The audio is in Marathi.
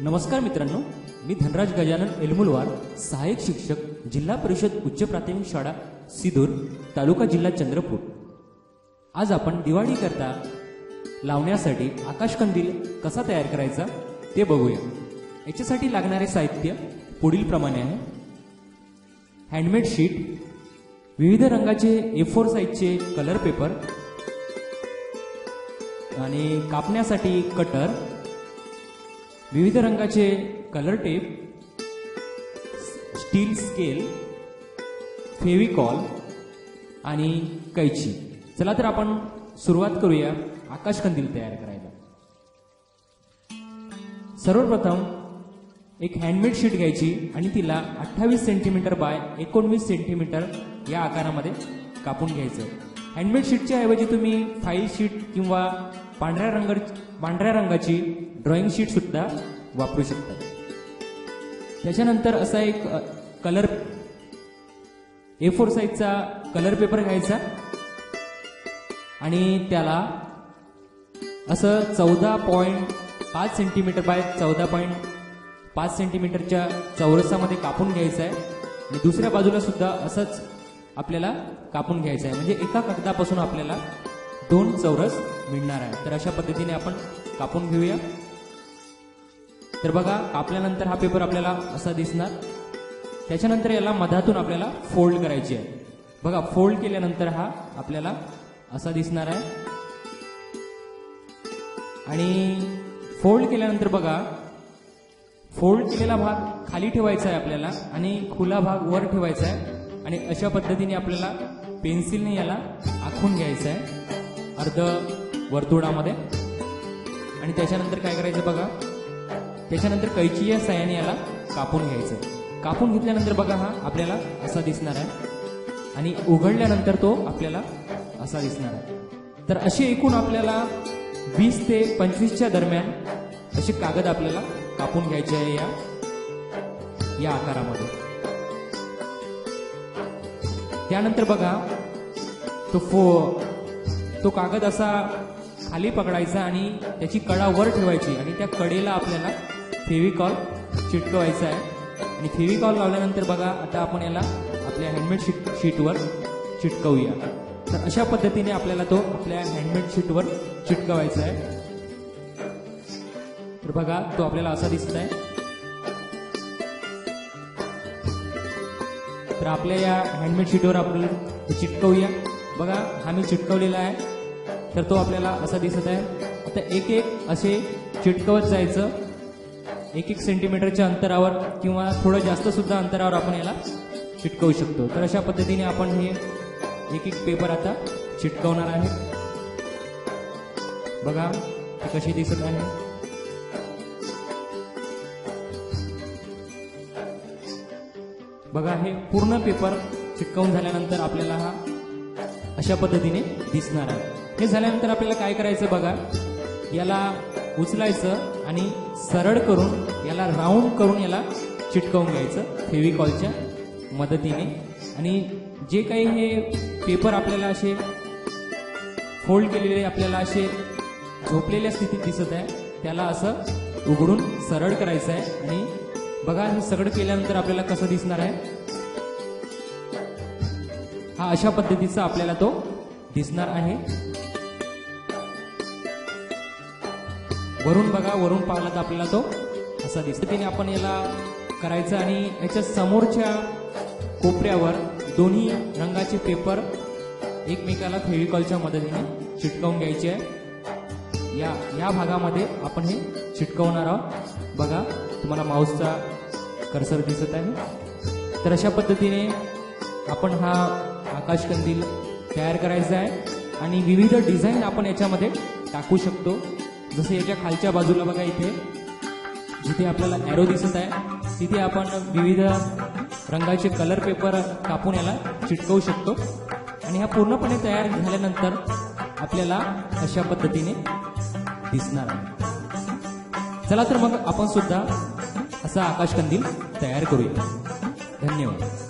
नमस्कार मित्रांनो मी धनराज गजानन एलमुलवार सहाय्यक शिक्षक जिल्हा परिषद उच्च प्राथमिक शाळा सिदूर तालुका जिल्हा चंद्रपूर. आज आपण दिवाळीकरता लावण्यासाठी आकाशकंदील कसा तयार करायचा ते बघूया. याच्यासाठी लागणारे साहित्य पुढील प्रमाणे आहे. हँडमेड शीट विविध रंगाचे ए फोर साईजचे कलर पेपर आणि कापण्यासाठी कटर विविध रंगाचे colour tape steel scale Fevicol आणि कैची. चला तर आपण सुरुवात करूया आकाशकंदील तयार करायला. सर्वप्रथम एक हँडमेड शीट घ्यायची आणि तिला अठ्ठावीस सेंटीमीटर बाय एकोणवीस सेंटीमीटर या आकारामध्ये कापून घ्यायचं. हँडमेड शीटच्या ऐवजी तुम्ही फाईल शीट किंवा पांढऱ्या रंग पांढऱ्या रंगाची ड्रॉइंग शीट सुद्धा वापरू शकता. त्याच्यानंतर असा एक कलर ए फोर साईजचा कलर पेपर घ्यायचा. आणि त्याला असं चौदा पॉईंट पाच सेंटीमीटर बाय चौदा पॉईंट पाच सेंटीमीटरच्या चौरसामध्ये कापून घ्यायचं आहे. आणि दुसऱ्या बाजूला सुद्धा असंच आपल्याला कापून घ्यायचं आहे. म्हणजे एका कागदापासून आपल्याला दोन चौरस मिळणार आहे. तर अशा पद्धतीने आपण कापून घेऊया. तर बघा कापल्यानंतर हा पेपर आपल्याला असा दिसणार. त्याच्यानंतर याला मधातून आपल्याला फोल्ड करायची आहे. बघा फोल्ड केल्यानंतर हा आपल्याला असा दिसणार आहे. आणि फोल्ड केल्यानंतर बघा फोल्ड केलेला भाग खाली ठेवायचा आहे आपल्याला आणि खुला भाग वर ठेवायचा आहे. आणि अशा पद्धतीने आपल्याला पेन्सिलने याला आखून घ्यायचं आहे. अर्ध वर्तुळामध्ये. आणि त्याच्यानंतर काय करायचं बघा? त्याच्यानंतर कैची या साह्याने याला कापून घ्यायचं. कापून घेतल्यानंतर बघा हा आपल्याला असा दिसणार आहे. आणि उघडल्यानंतर तो आपल्याला असा दिसणार आहे. तर असे एकूण आपल्याला वीस ते पंचवीसच्या दरम्यान असे कागद आपल्याला कापून घ्यायचे आहे या या आकारामध्ये. त्यानंतर बघा तो फो तो कागद असा खाली पकडायचा आणि त्याची कडा वर ठेवायची आणि त्या कडेला आपल्याला फेविकॉल चिटकवायचा आहे. आणि फेविकॉल लावल्यानंतर बघा आता आपण याला आपल्या हँडमेड शीट शीटवर चिटकवूया. तर अशा पद्धतीने आपल्याला तो आपल्या हँडमेड शीटवर चिटकवायचा आहे. तर बघा तो आपल्याला असा दिसत आहे. तर आपल्या या हँडमेड शीटवर आपण चिटकवूया. बघा हा मी चिटकवलेला आहे. तर तो आपल्याला असा दिसत आहे. आता एक एक असे चिटकवत जायचं. एक एक सेंटीमीटरच्या अंतरावर किंवा थोडं जास्त सुद्धा अंतरावर आपण याला चिटकवू शकतो. तर अशा पद्धतीने आपण हे एक एक पेपर आता चिटकवणार आहे. बघा ती कशी दिसत आहे. बघा हे पूर्ण पेपर चिटकवून झाल्यानंतर आपल्याला हा अशा पद्धतीने दिसणार आहे. हे झाल्यानंतर आपल्याला काय करायचं बघा? याला उचलायचं आणि सरळ करून याला राऊंड करून याला चिटकवून घ्यायचं फेविकॉलच्या मदतीने. आणि जे काही हे पेपर आपल्याला असे फोल्ड केलेले आपल्याला असे झोपलेल्या स्थितीत दिसत आहे त्याला असं उघडून सरळ करायचं आहे. आणि बघा हे सगळं केल्यानंतर आपल्याला कसं दिसणार आहे? हा अशा पद्धतीचा आपल्याला तो दिसणार आहे. वरून बघा वरून पाहिला तर आपल्याला तो असा दिसतो. त्याने आपण याला करायचं आणि याच्या समोरच्या कोपऱ्यावर दोन्ही रंगाचे पेपर एकमेकाला फेविकॉलच्या मदतीने चिटकवून घ्यायचे आहे. या या भागामध्ये आपण हे चिटकवणार आहोत. बघा तुम्हाला माऊसचा कर्सर दिसत आहे. तर अशा पद्धतीने आपण हा आकाशकंदील तयार करायचा आहे आणि विविध डिझाईन आपण याच्यामध्ये टाकू शकतो. जसं याच्या खालच्या बाजूला बघा इथे जिथे आपल्याला ॲरो दिसत आहे तिथे आपण विविध रंगाचे कलर पेपर कापून याला चिटकवू शकतो. आणि हा पूर्णपणे तयार झाल्यानंतर आपल्याला अशा पद्धतीने दिसणार आहे. चला तर मग आपण सुद्धा असा आकाशकंदील तयार करूया. धन्यवाद.